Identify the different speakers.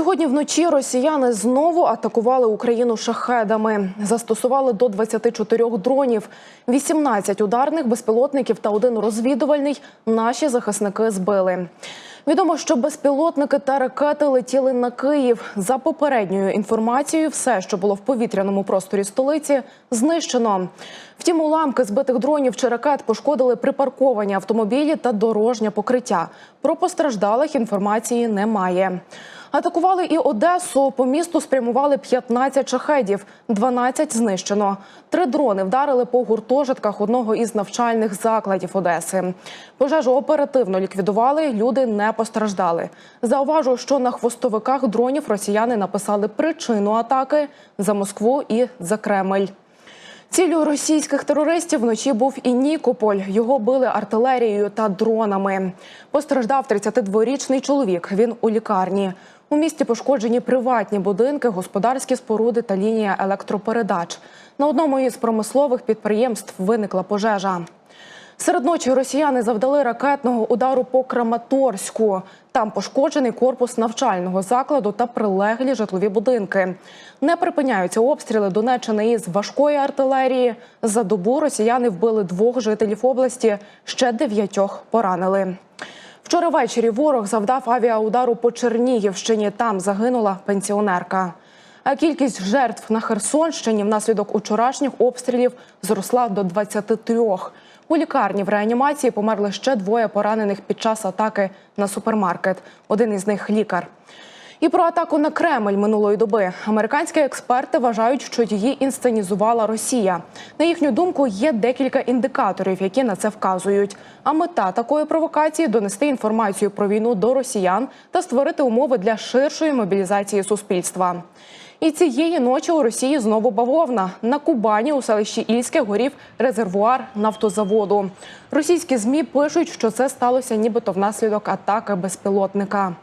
Speaker 1: Сьогодні вночі росіяни знову атакували Україну шахедами. Застосували до 24 дронів, 18 ударних безпілотників та один розвідувальний. Наші захисники збили. Відомо, що безпілотники та ракети летіли на Київ. За попередньою інформацією, все, що було в повітряному просторі столиці, знищено. Втім, уламки збитих дронів чи ракет пошкодили припарковані автомобілі та дорожнє покриття. Про постраждалих інформації немає. Атакували і Одесу. По місту спрямували 15 шахедів, 12 знищено. Три дрони вдарили по гуртожитках одного із навчальних закладів Одеси. Пожежу оперативно ліквідували. Люди не постраждали. Зауважу, що на хвостовиках дронів росіяни написали причину атаки за Москву і за Кремль. Ціллю російських терористів вночі був і Нікополь. Його били артилерією та дронами. Постраждав 32-річний чоловік. Він у лікарні. У місті пошкоджені приватні будинки, господарські споруди та лінія електропередач. На одному із промислових підприємств виникла пожежа. Серед ночі росіяни завдали ракетного удару по Краматорську. Там пошкоджений корпус навчального закладу та прилеглі житлові будинки. Не припиняються обстріли Донеччини із важкої артилерії. За добу росіяни вбили двох жителів області, ще дев'ятьох поранили. Вчора ввечері ворог завдав авіаудару по Чернігівщині. Там загинула пенсіонерка. А кількість жертв на Херсонщині внаслідок учорашніх обстрілів зросла до 23. У лікарні в реанімації померли ще двоє поранених під час атаки на супермаркет. Один із них лікар. І про атаку на Кремль минулої доби американські експерти вважають, що її інсценізувала Росія. На їхню думку, є декілька індикаторів, які на це вказують. А мета такої провокації донести інформацію про війну до росіян та створити умови для ширшої мобілізації суспільства. І цієї ночі у Росії знову бавовна. На Кубані у селищі Ільське горів резервуар нафтозаводу. Російські змі пишуть, що це сталося нібито внаслідок атаки безпілотника.